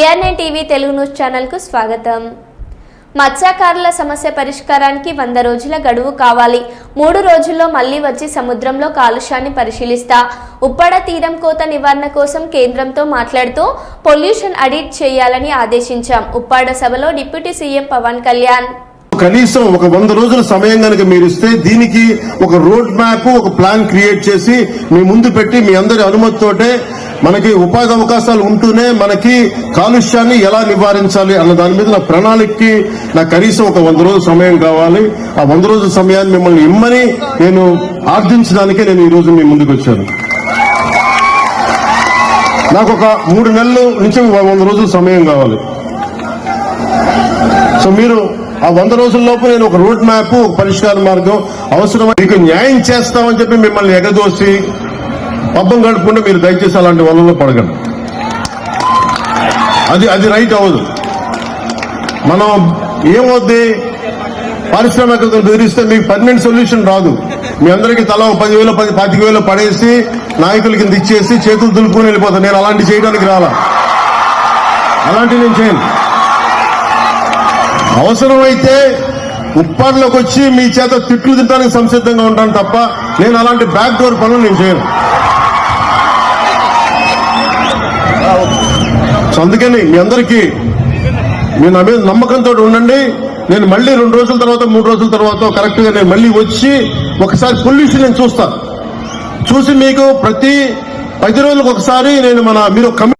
బిఆర్నే TV Telugu news ఛానల్కు స్వాగతం. మత్స్యకారుల సమస్య పరిష్కారానికి వంద రోజుల గడువు కావాలి. మూడు రోజుల్లో మళ్ళీ వచ్చి సముద్రంలో కాలుష్యాన్ని పరిశీలిస్తా. ఉప్పడ తీరం కోత నివారణ కోసం కేంద్రంతో మాట్లాడుతూ పొల్యూషన్ అడిట్ చేయాలని ఆదేశించాం. ఉప్పాడ సభలో డిప్యూటీ సీఎం పవన్ కళ్యాణ్. కనీసం ఒక వంద రోజుల సమయం కనుక మీరు ఇస్తే దీనికి ఒక రోడ్ మ్యాప్ ఒక ప్లాన్ క్రియేట్ చేసి మీ ముందు పెట్టి మీ అందరి అనుమతితోటే మనకి ఉపాధి అవకాశాలు ఉంటూనే మనకి కాలుష్యాన్ని ఎలా నివారించాలి అన్న దాని మీద నా ప్రణాళికకి నా కనీసం ఒక వంద రోజుల సమయం కావాలి. ఆ వంద రోజుల సమయాన్ని మిమ్మల్ని ఇమ్మని నేను ఆర్థించడానికే నేను ఈ రోజు మీ ముందుకు వచ్చాను. నాకు ఒక మూడు నెలల నుంచి వంద రోజుల సమయం కావాలి. సో మీరు ఆ వంద రోజుల్లోపు నేను ఒక రూట్ మ్యాప్ ఒక పరిష్కార మార్గం అవసరమై మీకు న్యాయం చేస్తామని చెప్పి మిమ్మల్ని ఎగదోసి పబ్బం గడపకుండా మీరు దయచేసి అలాంటి వలలో పడగండి అది అది రైట్ అవ్వదు. మనం ఏమవుద్ది? పారిశ్రామికతను బెదిరిస్తే మీకు పర్మనెంట్ సొల్యూషన్ రాదు. మీ అందరికీ తల ఒక పదివేలు పది పాతిక వేలు పడేసి నాయకుల కింద ఇచ్చేసి చేతులు దులుపుకొని వెళ్ళిపోతాను నేను అలాంటి చేయడానికి రాలా. అలాంటివి నేను చేయను. అవసరమైతే ఉప్పాడులోకి వచ్చి మీ చేత తిట్లు తింటానికి సంసిద్ధంగా ఉంటాను తప్ప నేను అలాంటి బ్యాక్ డోర్ పనులు నేను చేయను. అందుకని మీ అందరికీ మీ నా మీద నమ్మకంతో ఉండండి. నేను మళ్ళీ రెండు రోజుల తర్వాత మూడు రోజుల తర్వాత కరెక్ట్గా నేను మళ్ళీ వచ్చి ఒకసారి పొల్యూషన్ నేను చూస్తా చూసి మీకు ప్రతి పది రోజులకు ఒకసారి నేను మన మీరు కమి